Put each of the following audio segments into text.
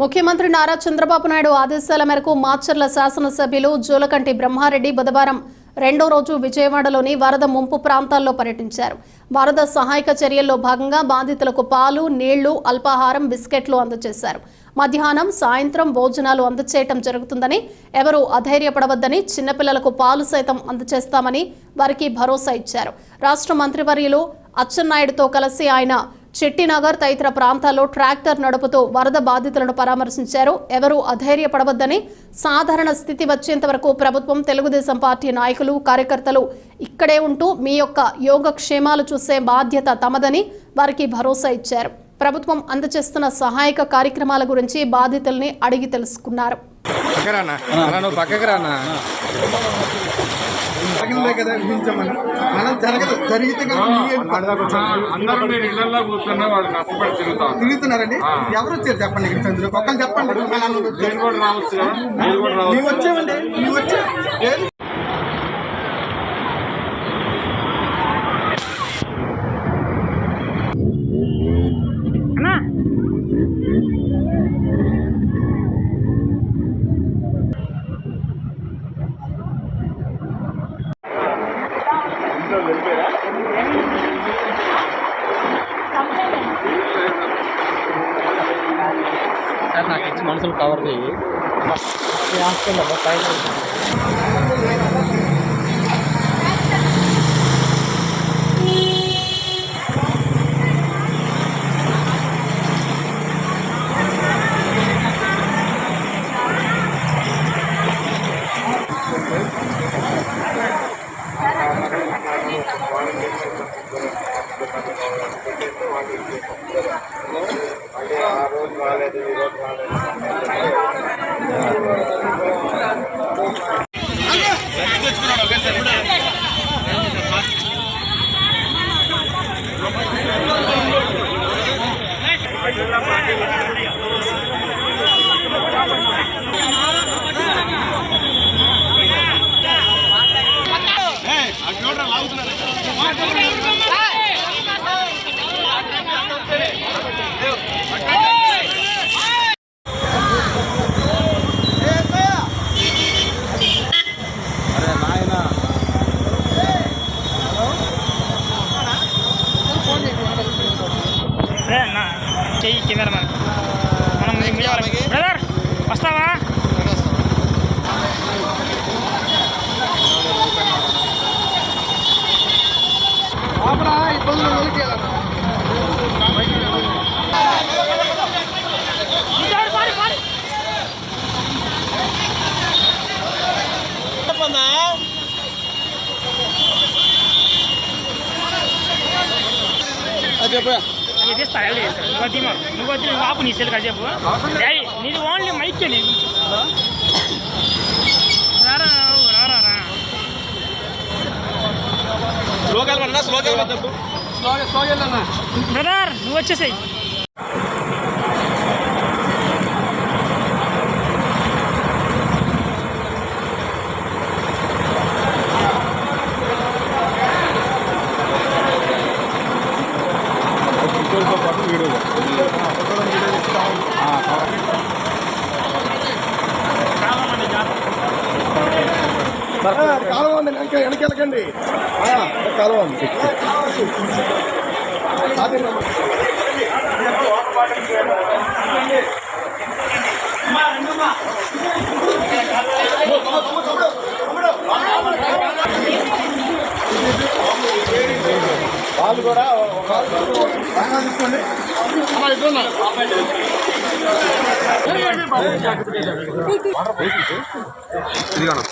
ముఖ్యమంత్రి నారా చంద్రబాబు నాయుడు ఆదేశాల మేరకు మాచర్ల శాసనసభ్యులు జూలకంటి బ్రహ్మారెడ్డి బుధవారం రెండో రోజు విజయవాడలోని వరద ముంపు ప్రాంతాల్లో పర్యటించారు. వరద సహాయక చర్యల్లో భాగంగా బాధితులకు పాలు నీళ్ళు అల్పాహారం బిస్కెట్లు అందజేశారు. మధ్యాహ్నం సాయంత్రం భోజనాలు అందచేయటం జరుగుతుందని ఎవరూ అధైర్యపడవద్దని చిన్నపిల్లలకు పాలు సైతం అందచేస్తామని వారికి భరోసా ఇచ్చారు. రాష్ట్ర మంత్రివర్యులు అచ్చెన్నాయుడుతో కలిసి ఆయన చెట్టినగర్ తదితర ప్రాంతాల్లో ట్రాక్టర్ నడుపుతూ వరద బాధితులను పరామర్శించారు. ఎవరూ అధైర్యపడవద్దని సాధారణ స్థితి వచ్చేంత వరకు ప్రభుత్వం తెలుగుదేశం పార్టీ నాయకులు కార్యకర్తలు ఇక్కడే ఉంటూ మీ యొక్క యోగక్షేమాలు చూసే బాధ్యత తమదని వారికి భరోసా ఇచ్చారు. ప్రభుత్వం అందజేస్తున్న సహాయక కార్యక్రమాల గురించి బాధితుల్ని అడిగి తెలుసుకున్నారు. జరగలే కదా మనం జరగదు. జరిగితే. అందరూ ఇళ్ళలో కూర్చున్నా వాళ్ళు కష్టపడి తిరుగుతున్నారండి? ఎవరు వచ్చారు చెప్పండి ఇక్కడ చంద్రుడు ఒక్కరు చెప్పండి. మీరు కూడా రావచ్చు మీరు కూడా రావచ్చు వచ్చామండి. మేము వచ్చా. ఏది? నాకు ఇచ్చి మనుషులు కవర్ చేయి ఈ హాస్పిటల్లో పైన అదే అన్న చెయ్యి కెమెరా మనకి మనం మీడియా బ్రదర్ వస్తావా? చెప్పయా అది తీస్తా వెళ్ళి నువ్వు వద్దు నువ్వు వద్దు నువ్వు ఆపు నీ సెల్ కాసేపు. డాడీ నీది ఓన్లీ మైక్ నీ రారా రారా రా. బ్రదర్ నువ్వు వచ్చేసాయి. ఆ, కాలువ ఉంది ఇంకా కాలువ ఉంది కూడా ఒక- వాటర్ తీసుకోండి వాటర్ ఇటు వాటర్ ఇదిగోనా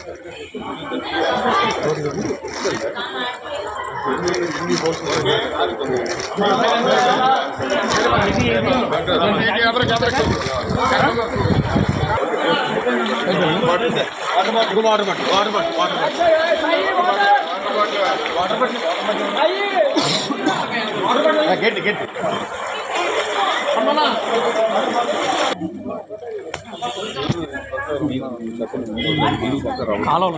கேட்டு கேட்டு காலம்